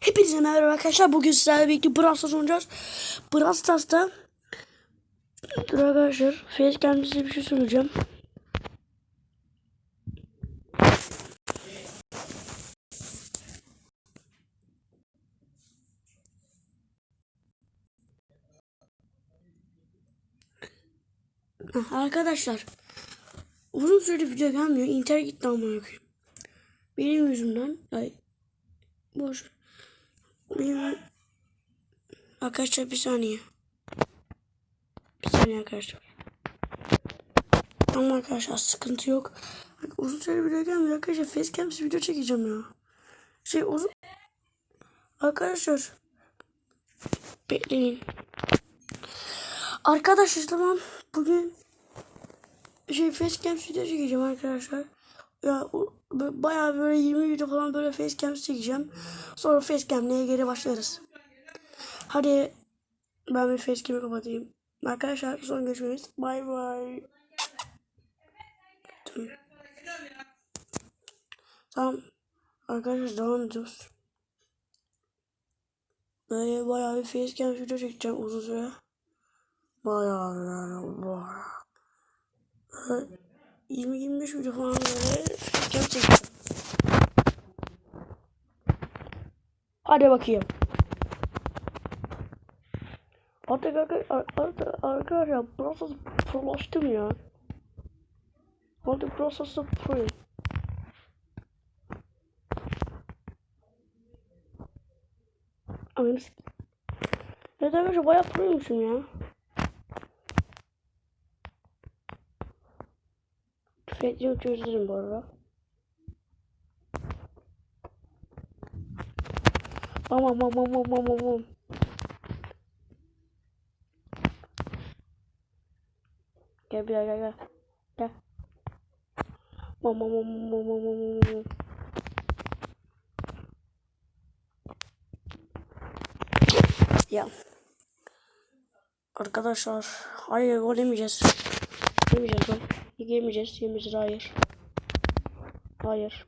Hepinize merhaba arkadaşlar. Bugün sizlerle birlikte Brawl Stars oynayacağız. Brawl Stars'ta Dur arkadaşlar. Facecam'da size bir şey söyleyeceğim. Arkadaşlar uzun süredir video gelmiyor. İnternet gitti koyayım. Benim yüzümden. Ay boş. Benim... Arkadaşlar bir saniye. Bir saniye arkadaşlar. Ama arkadaşlar sıkıntı yok. Uzun süre video gelmiyor arkadaşlar. Facecam'siz video çekeceğim ya. Şey uzun... Arkadaşlar. Bekleyin. Arkadaşlar tamam. Bugün şey facecam video çekeceğim arkadaşlar. Ya o- bayağı böyle 20 video falan böyle facecam çekeceğim. Sonra facecam'le geri başlarız. Hadi ben bir facecam'i kapatayım. Arkadaşlar son görüşürüz. Bay bay. Tamam. Tamam. Arkadaşlar devam ediyoruz. Böyle bayağı bir facecam video çekeceğim uzun süre. Bayağı yani bayağı. Böyle 20-25 video falan böyle facecam çekeceğim. Hadi bakayım. Artık arkadaşlar, Brawl prolaştım ya. Artık Brawl Stars'ta pro. Ananı s- Evet arkadaşlar bayağı proymuşum ya. Tüfekleri çözdürüm bu arada. Aman aman aman aman aman. Gel bir gel gel. Gel. Mama mama mama mama mama. Ya. Arkadaşlar hayır gol. Yemeyeceğiz gol. Yemeyeceğiz. Yemeyeceğiz hayır. Hayır.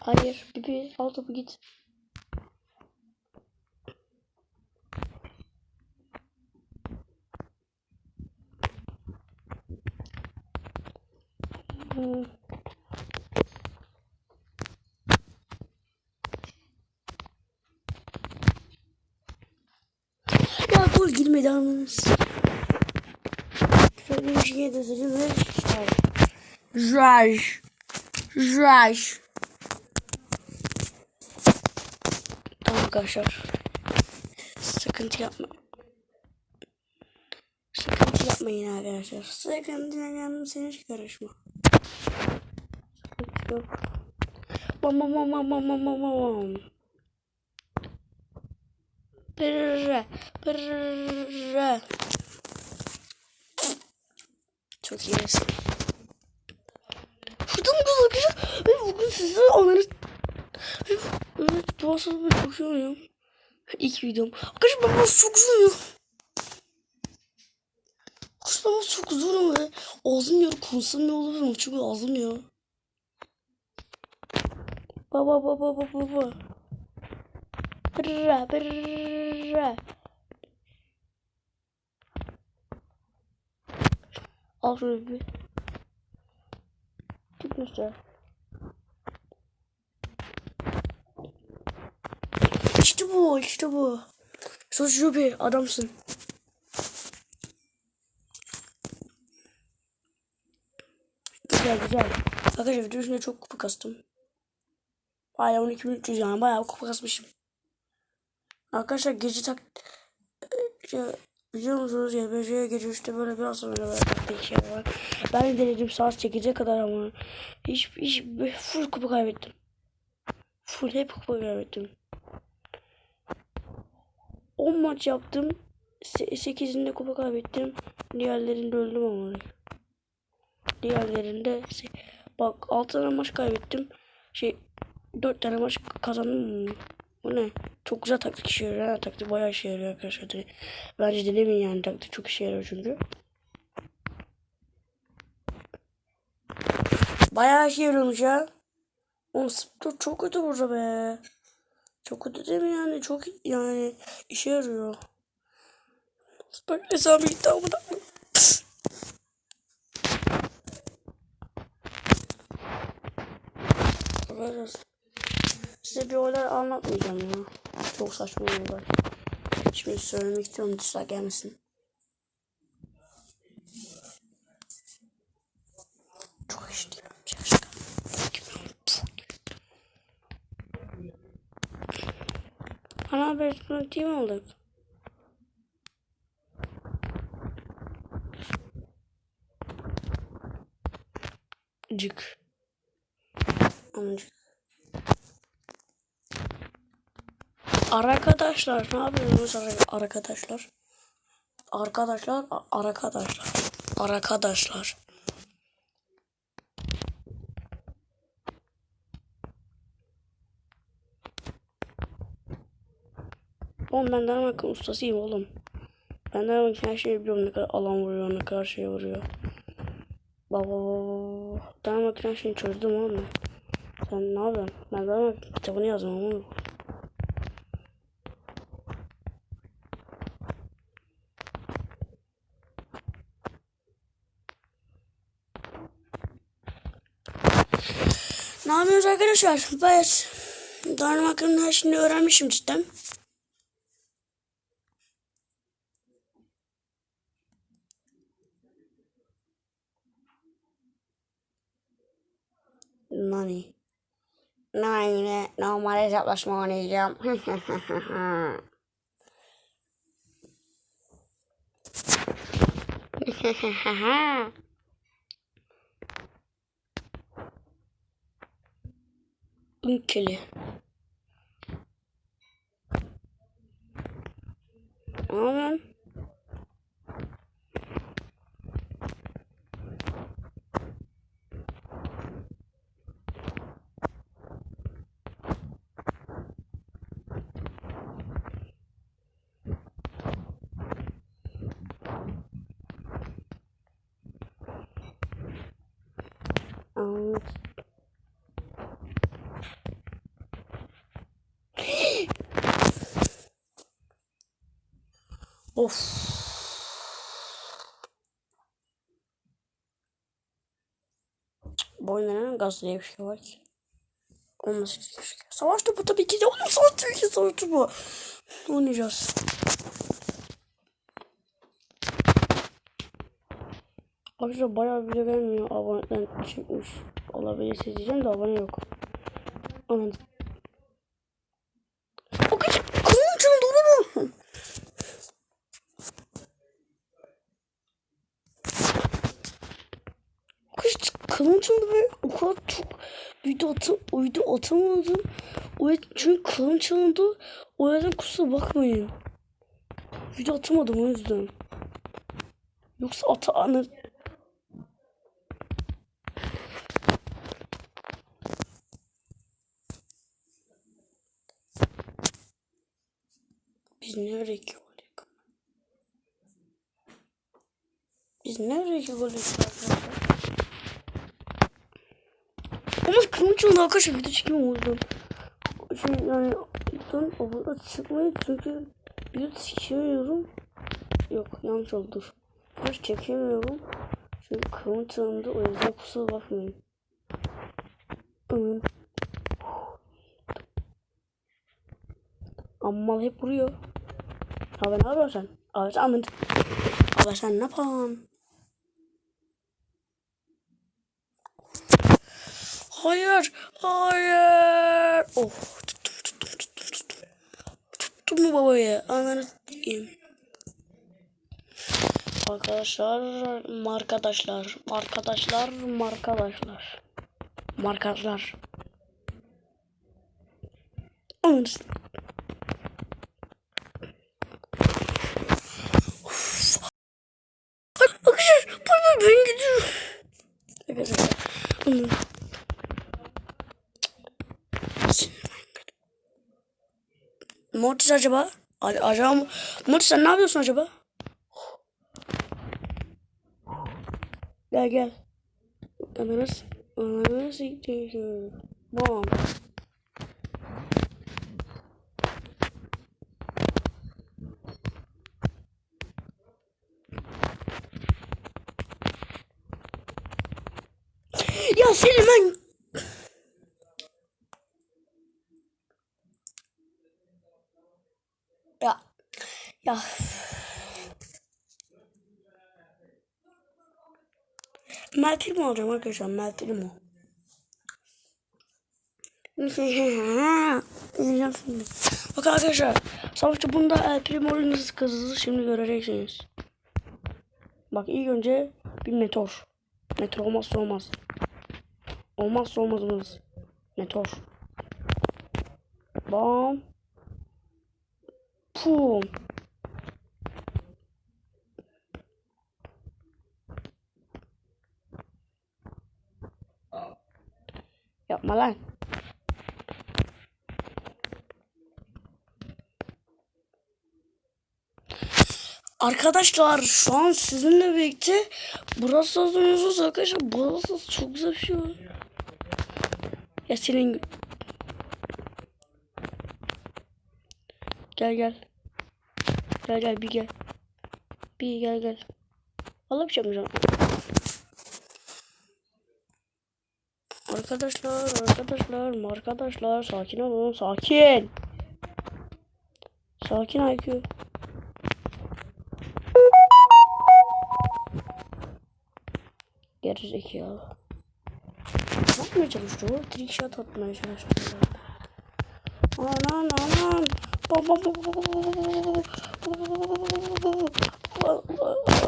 Hayır. Bibi al topu git. Hmm. Ya gol girmedi anladınız. Bir şey de söyleyeyim ve Raj. Raj. Tamam arkadaşlar. Sıkıntı yapma. Sıkıntı yapmayın arkadaşlar. Sıkıntı yapmayın. Sen hiç karışma. Sıkıntı yok. Bam bam bam bam bam bam bam bam. Pırrrr. Pırrrr. Çok iyiyiz. Şuradan arkadaşlar. Ve bugün size onları... Evet, duasız bir çok oynuyorum. İlk videom. Arkadaşlar ben nasıl çok oynuyorum. Arkadaşlar ben çok güzel oynuyorum. Ağzım yer konuşsam ne mu? Çünkü ağzım ya. Baba baba baba baba. Brrra brrra. Al şöyle bir. Git mesela. İşte bu, işte bu. Sos Jubi, adamsın. Güzel güzel. Arkadaşlar video içinde çok kupa kastım. Bayağı 12.300 yani bayağı kupa kasmışım. Arkadaşlar gece tak... Şey, biliyor musunuz ya böyle gece işte böyle biraz sonra böyle taktik şey var. Ben de denedim saat 8'e kadar ama hiç hiç full kupa kaybettim. Full hep kupa kaybettim. 10 maç yaptım. 8'inde kupa kaybettim. Diğerlerinde öldüm ama. Diğerlerinde bak 6 tane maç kaybettim. Şey 4 tane maç kazandım. Bu ne? Çok güzel taktik işe yarıyor. Ha, taktik bayağı işe yarıyor arkadaşlar. Bence denemeyin yani taktik çok işe yarıyor çünkü. Bayağı işe yarıyormuş ya. Oğlum Spectre çok kötü burada be. Çok kötü değil mi yani? Çok yani işe yarıyor. Spectre hesabı gitti amına. Arkadaşlar size bir olay anlatmayacağım ya. Çok saçma bir olay. Şimdi söylemek istiyorum dışarı gelmesin. Çok. Şaka. Ana haber değil mi olduk? Cık. Amcık. Arkadaşlar ne yapıyorsunuz ar- arkadaşlar? Arkadaşlar, arkadaşlar, arkadaşlar. Oğlum ben Danimarka'nın ustasıyım oğlum. Ben Danimarka'nın her şeyi biliyorum ne kadar alan vuruyor, ne kadar şey vuruyor. Baba baba. Danimarka'nın her şeyini çözdüm oğlum. Sen ne yapıyorsun? Ben Danimarka kitabını yazmam oğlum. Ne yapıyorsunuz arkadaşlar? Evet. Danimarka'nın her şeyini öğrenmişim cidden. Nani? Nani? Normal hesaplaşma oynayacağım. Ülkeli. Aman. Aman. Of. Bu oyunda neden gaz diye bir şey var ki? Olması keşke. Savaş topu tabii ki de onun savaş tabii ki savaş topu. Oynayacağız. Arkadaşlar bayağı bile gelmiyor. Aboneden çıkmış. Olabilir diyeceğim de abone yok. Aman. Kılıncımda böyle o kadar çok video atı, video atamadım. O yüzden- çünkü kılım çalındı. O yüzden kusura bakmayın. Video atamadım o yüzden. Yoksa ata anı... Biz nereye ki? Biz nereye ki arkadaşlar? Kılıç oldu arkadaşlar video çekim oldu. Şey yani ben orada çıkmayı çünkü video çekemiyorum. Yok yanlış oldu. Video çekemiyorum. Çünkü alındı o yüzden kusura bakmayın. Aman. Amma hep vuruyor. Abi ne yapıyorsun? Abi sen. Abi sen ne yapıyorsun? Hayır. Hayır. Oh. Tuttum tuttum tuttum tuttum. Tuttum mu babayı? Ananı s**eyim. Arkadaşlar, arkadaşlar, arkadaşlar, arkadaşlar, s**eyim. Arkadaşlar ben gidiyorum. Arkadaşlar. Mortis acaba? A- Acaba? Mortis sen ne yapıyorsun acaba? Gel gel. Ananas gidiyor. Bom. Ya seni ben... Ya. Ya. Meltil mi alacağım arkadaşlar? Meltil mi? Şimdi. Bakın arkadaşlar. Savaşçı bunda El Primo'nun nasıl kızıldı şimdi göreceksiniz. Bak ilk önce bir meteor. Meteor olmazsa olmaz. Olmazsa olmazımız. Meteor. Bam. Pum. Yapma lan. Arkadaşlar şu an sizinle birlikte burası oynuyorsunuz arkadaşlar. Burası çok güzel bir şey. Ya senin... Gel gel. Gel gel bir gel. Bir gel gel. Vallahi bir şey yapmayacağım. Arkadaşlar, arkadaşlar, arkadaşlar sakin olun, sakin. Sakin IQ. Geri zekalı. Ne yapmaya çalıştı o? Trick shot atmaya çalıştı. Anan anan.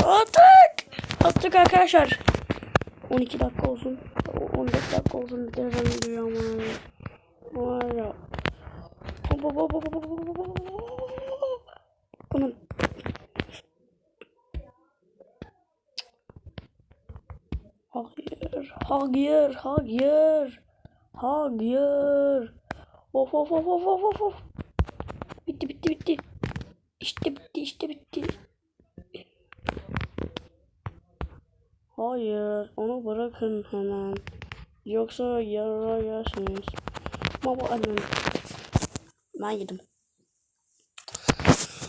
Attık. Attık arkadaşlar. 12 dakika olsun. 14 dakika olsun. Telefon gidiyor ama. Var ya. Bunun Hayır, hayır, hayır, hayır. Of of of of of of of. Bitti bitti bitti. İşte bitti işte bitti. Hayır, onu bırakın hemen. Yoksa yara yersiniz. Baba annem. Ben yedim.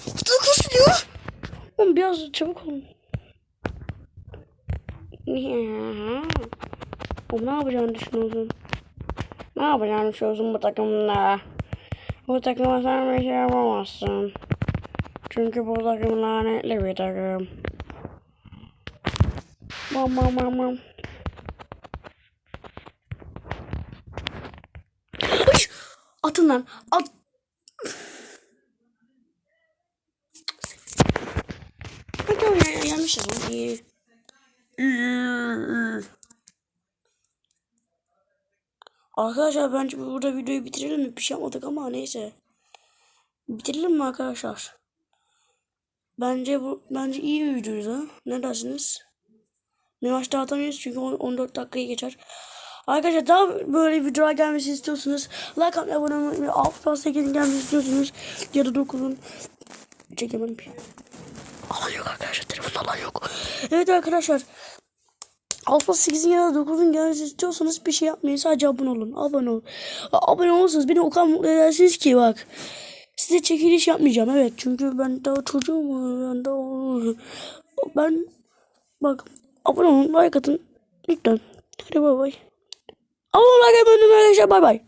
Tıkış diyor. Oğlum biraz çabuk olun. Oğlum ne yapacağını düşünüyorsun? Ne yapacağını düşünüyorsun bu takımla? Bu takıma sen bir şey yapamazsın. Çünkü bu takım lanetli bir takım. Bam bam. Ay! Atın lan. At. Hadi oraya yanlışız. Hadi. Arkadaşlar bence burada videoyu bitirelim mi? Bir şey yapmadık ama neyse. Bitirelim mi arkadaşlar? Bence bu bence iyi bir videoydu. Ne dersiniz? Ne maç dağıtamıyoruz çünkü on- 14 dakikayı geçer. Arkadaşlar daha böyle videolar gelmesi istiyorsunuz. Like atmayı, abone olmayı, alt pas 8'in gelmesi istiyorsunuz. Ya da 9'un. Çekemedim. Alan yok arkadaşlar. Telefonda alan yok. Evet arkadaşlar. Alfa 8'in ya da 9'un gelmesi istiyorsanız bir şey yapmayın. Sadece abone olun. Abone olun. Abone olursanız beni o kadar mutlu edersiniz ki bak. Size çekiliş yapmayacağım evet. Çünkü ben daha çocuğum. Ben daha... Ben... Bak. Abone olun. Like atın. Lütfen. Hadi bay bay. Abone olun. Like atın. Bay bay.